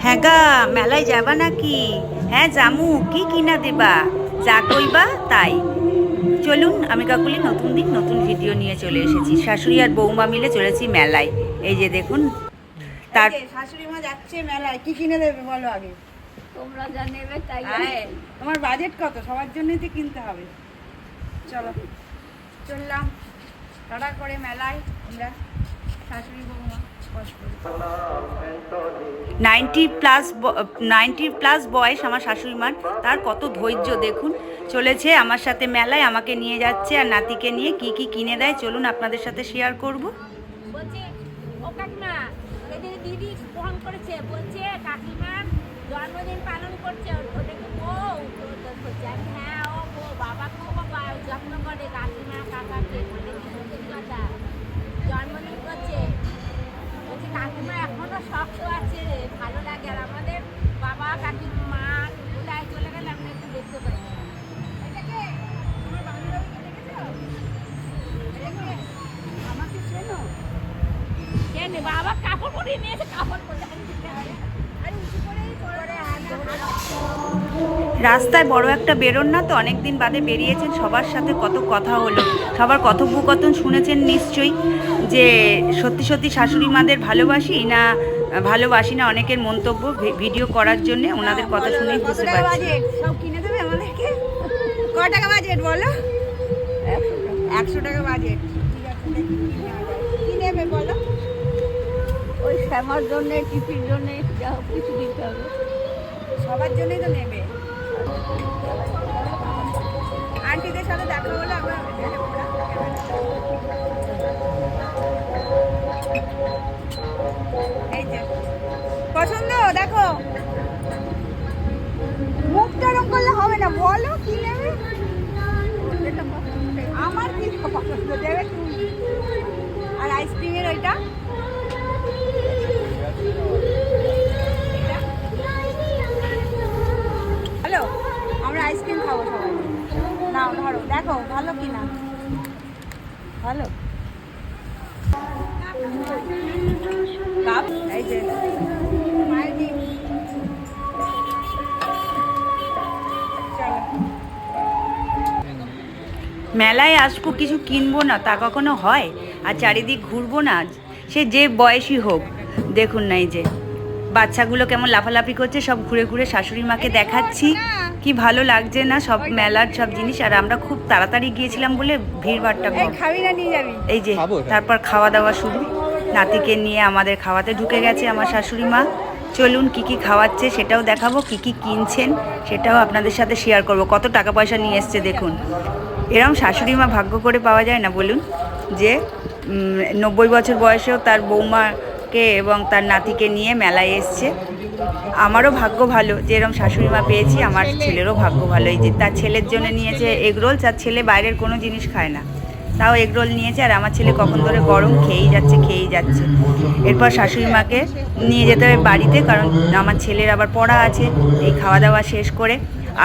হ্যাঁ গা মেলায় যাবা নাকি? হ্যাঁ জামু কি কিনা দেবা? যা কইবা তাই। চলুন আমি কাকুলি নতুন দিন নতুন ভিডিও নিয়ে চলে এসেছি। শাশুড়ি আর বৌমা মিলে চলেছি মেলায়। এই যে দেখুন তার শাশুড়ি মা যাচ্ছে মেলায়। কি কিনে দেবে বলো আগে? তোমরা যা নেবে তাই। তোমার বাজেট কত? সবার জন্যই তো কিনতে হবে। চলো চললাম। টাটা করে মেলায় আমরা শাশুড়ি বৌমা। নাইনটি প্লাস নাইনটি প্লাস বয়স আমার শাশুড়ি মার। তার কত ধৈর্য, দেখুন। চলেছে আমার সাথে মেলায়, আমাকে নিয়ে যাচ্ছে আর নাতিকে নিয়ে কি কি কিনে দেয়, চলুন আপনাদের সাথে শেয়ার করব। দিদি করেছে। বলছে কাকিমার জন্মদিন পালন করছে ওটা কি বউ তো তো বলছে আমি হ্যাঁ ও বউ বাবা খুব বাবা যত্ন করে কাকিমা কাকাকে মানে কি সত্যি কথা জন্মদিন করছে বলছে শক্ত আছে, ভালো লাগে। আর আমাদের বাবা, কাকিমা কোথায় চলে গেলে আমরা একটু দেখতে পাই। আমাকে চেনো? কেন বাবা কাপড় পরিয়ে নিয়েছে কাপড় পরে রাস্তায় বড় একটা বেরোন না তো অনেক দিন বাদে বেরিয়েছেন সবার সাথে কত কথা হলো। সবার কথোপকথন শুনেছেন নিশ্চয়ই যে সত্যি সত্যি শাশুড়ি মাদের ভালোবাসি না ভালোবাসি না অনেকের মন্তব্য ভি- ভিডিও করার জন্য ওনাদের কথা শুনেই বুঝতে পারছি। বাজেট? সব কিনে দেবে আমাদেরকে? ক টাকা বাজেট বলো? একশো টাকা বাজেট। নেবে বলো? ওই শ্যামার জন্য টিফির জন্য কিছু দিতে হবে। সবার জন্যই তো নেবে। আন্টিদের সাথে দেখা হলে আমরা খাব সবাই। নাও, ধরো, দেখো, ভালো কি না ভালো এই যে মেলায় আসব, কিছু কিনবো না, তা কখনো হয়? আর চারিদিক ঘুরবো না সে যে বয়সী হোক, দেখুন না এই যে। বাচ্চাগুলো কেমন লাফালাফি করছে সব ঘুরে ঘুরে শাশুড়ি মাকে দেখাচ্ছি। কি ভালো লাগছে না সব মেলার সব জিনিস। আর আমরা খুব তাড়াতাড়ি গিয়েছিলাম বলে ভিড়ভাড়টা এই কম খাবি না নিয়ে যাবি। এই যে তারপর খাওয়া দাওয়া শুরু। নাতিকে নিয়ে আমাদের খাওয়াতে ঢুকে গেছে আমার শাশুড়ি মা। চলুন কি কি খাওয়াচ্ছে সেটাও দেখাবো কি কি কিনছেন সেটাও আপনাদের সাথে শেয়ার করব। কত টাকা পয়সা নিয়ে এসছে দেখুন। এরম শাশুড়ি মা ভাগ্য করে পাওয়া যায় না বলুন যে নব্বই বছর বয়সেও তার বৌমাকে এবং তার নাতিকে নিয়ে মেলায় এসছে। আমারও ভাগ্য ভালো যে এরম শাশুড়ি মা পেয়েছি, আমার ছেলেরও ভাগ্য ভালো। এই যে তার ছেলের জন্য নিয়েছে এগরোল তার ছেলে বাইরের কোনো জিনিস খায় না। তাও এগরোল নিয়েছে, আর আমার ছেলে কখন ধরে গরম খেয়েই যাচ্ছে খেয়েই যাচ্ছে। এরপর শাশুড়ি মাকে নিয়ে যেতে হবে বাড়িতে, কারণ আমার ছেলের আবার পড়া আছে, এই খাওয়া দাওয়া শেষ করে।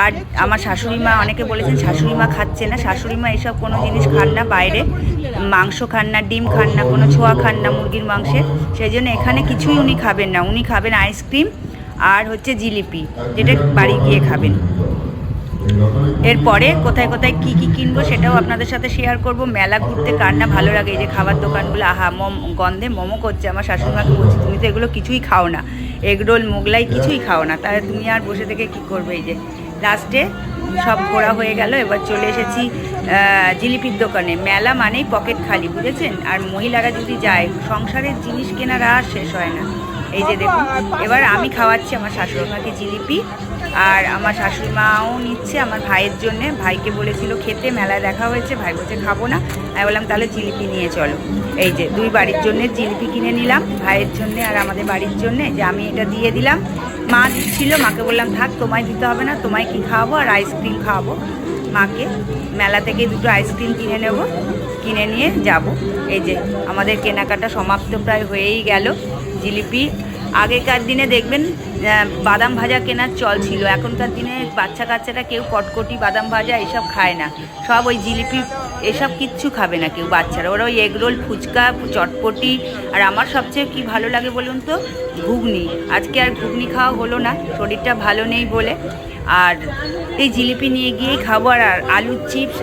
আর আমার শাশুড়ি মা, অনেকে বলেছেন শাশুড়ি মা খাচ্ছে না। শাশুড়ি মা এসব কোনো জিনিস খান না বাইরে। মাংস খান না, ডিম খান না, কোনো ছোঁয়া খান না মুরগির মাংসের সেই জন্য এখানে কিছুই উনি খাবেন না। উনি খাবেন আইসক্রিম আর হচ্ছে জিলিপি, যেটা বাড়ি গিয়ে খাবেন। এরপরে কোথায় কোথায় কি কি কিনবো সেটাও আপনাদের সাথে শেয়ার করব। মেলা ঘুরতে কার না ভালো লাগে, এই যে খাবার দোকানগুলো, আহা, মম, গন্ধে মোমো করছে, আমার শাশুড়িমাকে বলছি, তুমি তো এগুলো কিছুই খাও না। এগরোল মোগলাই কিছুই খাও না। তাহলে তুমি আর বসে থেকে কি করবে এই যে? লাস্টে সব ঘোরা হয়ে গেল, এবার চলে এসেছি জিলিপির দোকানে। মেলা মানেই পকেট খালি, বুঝেছেন? আর মহিলারা যদি যায়, সংসারের জিনিস কেনার আর শেষ হয় না। এই যে দেখুন, এবার আমি খাওয়াচ্ছি আমার শাশুড়িমাকে জিলিপি, আর আমার শাশুড়ি মাও নিচ্ছে আমার ভাইয়ের জন্য। ভাইকে বলেছিল খেতে, মেলায় দেখা হয়েছে, ভাই বলছে খাব না। আমি বললাম, তাহলে জিলিপি নিয়ে চলো। এই যে, দুই বাড়ির জন্য জিলিপি কিনে নিলাম, ভাইয়ের জন্য আর আমাদের বাড়ির জন্য। যে আমি এটা দিয়ে দিলাম মা দিচ্ছিল, মাকে বললাম, থাক, তোমায় দিতে হবে না, তোমায় কি খাওয়াবো আর আইসক্রিম খাওয়াবো। মাকে মেলা থেকে দুটো আইসক্রিম কিনে নেব, কিনে নিয়ে যাব। এই যে, আমাদের কেনাকাটা সমাপ্ত প্রায় হয়েই গেল। জিলিপি আগেকার দিনে দেখবেন বাদাম ভাজা কেনার চল ছিল। এখনকার দিনে বাচ্চা কাচ্চারা কেউ কটকটি বাদাম ভাজা এসব খায় না। সব ওই জিলিপি, এসব কিচ্ছু খাবে না কেউ বাচ্চারা। ওরা ওই এগরোল ফুচকা, চটপটি। আর আমার সবচেয়ে কি ভালো লাগে বলুন তো? ঘুগনি। আজকে আর ঘুগনি খাওয়া হলো না, শরীরটা ভালো নেই বলে। আর এই জিলিপি নিয়ে গিয়েই খাব। আর আলুর চিপস